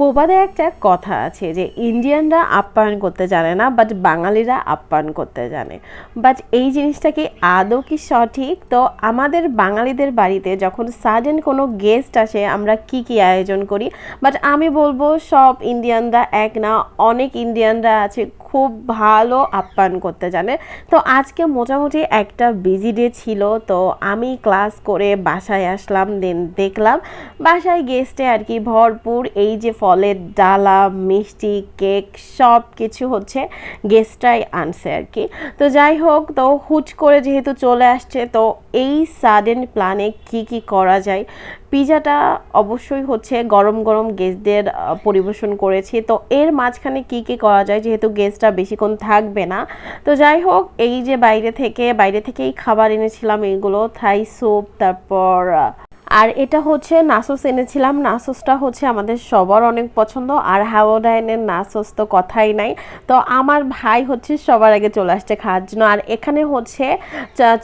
প্রবাদে একটা কথা আছে যে ইন্ডিয়ানরা আপ্যায়ন করতে জানে না বাট বাঙালিরা আপ্যায়ন করতে জানে। বাট এই জিনিসটা কি আদৌ কি সঠিক? তো আমাদের বাঙালিদের বাড়িতে যখন সাডেন কোনো গেস্ট আসে, আমরা কি কি আয়োজন করি? বাট আমি বলব সব ইন্ডিয়ানরা এক না, অনেক ইন্ডিয়ানরা আছে খুব ভালো আপ্যায়ন করতে জানে। তো আজকে মোটামুটি একটা বিজি ডে ছিল, তো আমি ক্লাস করে বাসায় আসলাম দেন দেখলাম বাসায় গেস্টে আর কি ভরপুর এই যে ফলের ডালা, মিষ্টি কেক সব কিছু হচ্ছে গেস্টটাই আনছে আর কি তো যাই হোক, তো হুট করে যেহেতু চলে আসছে, তো এই সাডেন প্ল্যানে কি কি করা যায়? পিজাটা অবশ্যই হচ্ছে গরম গরম গেস্টদের পরিবেশন করেছি। তো এর মাঝখানে কি কি করা যায়? যেহেতু গেস্টটা বেশিক্ষণ থাকবে না। তো যাই হোক, এই যে বাইরে থেকে, বাইরে থেকেই খাবার এনেছিলাম এইগুলো, থাই স্যুপ তারপর আর এটা হচ্ছে নাসোস এনেছিলাম। নাসোসটা হচ্ছে আমাদের সবার অনেক পছন্দ। আর হাওয়াডাইনের নাসোস তো কথাই নাই। তো আমার ভাই হচ্ছে সবার আগে চলে আসছে খাওয়ার জন্য। আর এখানে হচ্ছে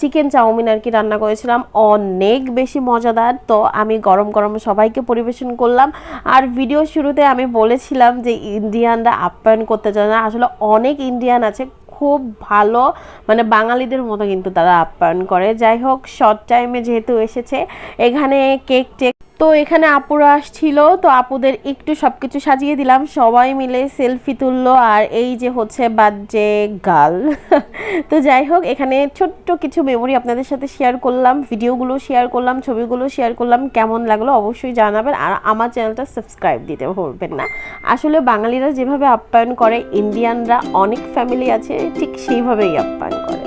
চিকেন চাউমিন আর কি রান্না করেছিলাম। অনেক বেশি মজাদার। তো আমি গরম গরম সবাইকে পরিবেশন করলাম। আর ভিডিও শুরুতে আমি বলেছিলাম যে, ইন্ডিয়ানরা আপ্যায়ন করতে চায় না। আসলে অনেক ইন্ডিয়ান আছে। খুব ভালো। মানে বাঙালিদের মতো কিন্তু তারা আপ্যায়ন করে। যাই হোক শর্ট টাইমে যেহেতু এসেছে, এখানে কেক টেক তো এখানে আপুরা আসছিল, তো আপুদের একটু সব কিছু সাজিয়ে দিলাম। সবাই মিলে সেলফি তুললো আর এই যে হচ্ছে বার্থডে গার্ল তো যাই হোক, এখানে ছোট্ট কিছু মেমোরি আপনাদের সাথে শেয়ার করলাম, ভিডিওগুলো শেয়ার করলাম, ছবিগুলো শেয়ার করলাম, কেমন লাগল অবশ্যই জানাবেন। আর আমার চ্যানেলটা সাবস্ক্রাইব দিতে ভুলবেন না। আসলে বাঙালিরা যেভাবে আপ্যায়ন করে ইন্ডিয়ানরা অনেক ফ্যামিলি আছে, ঠিক সেইভাবেই আপ্যায়ন করে।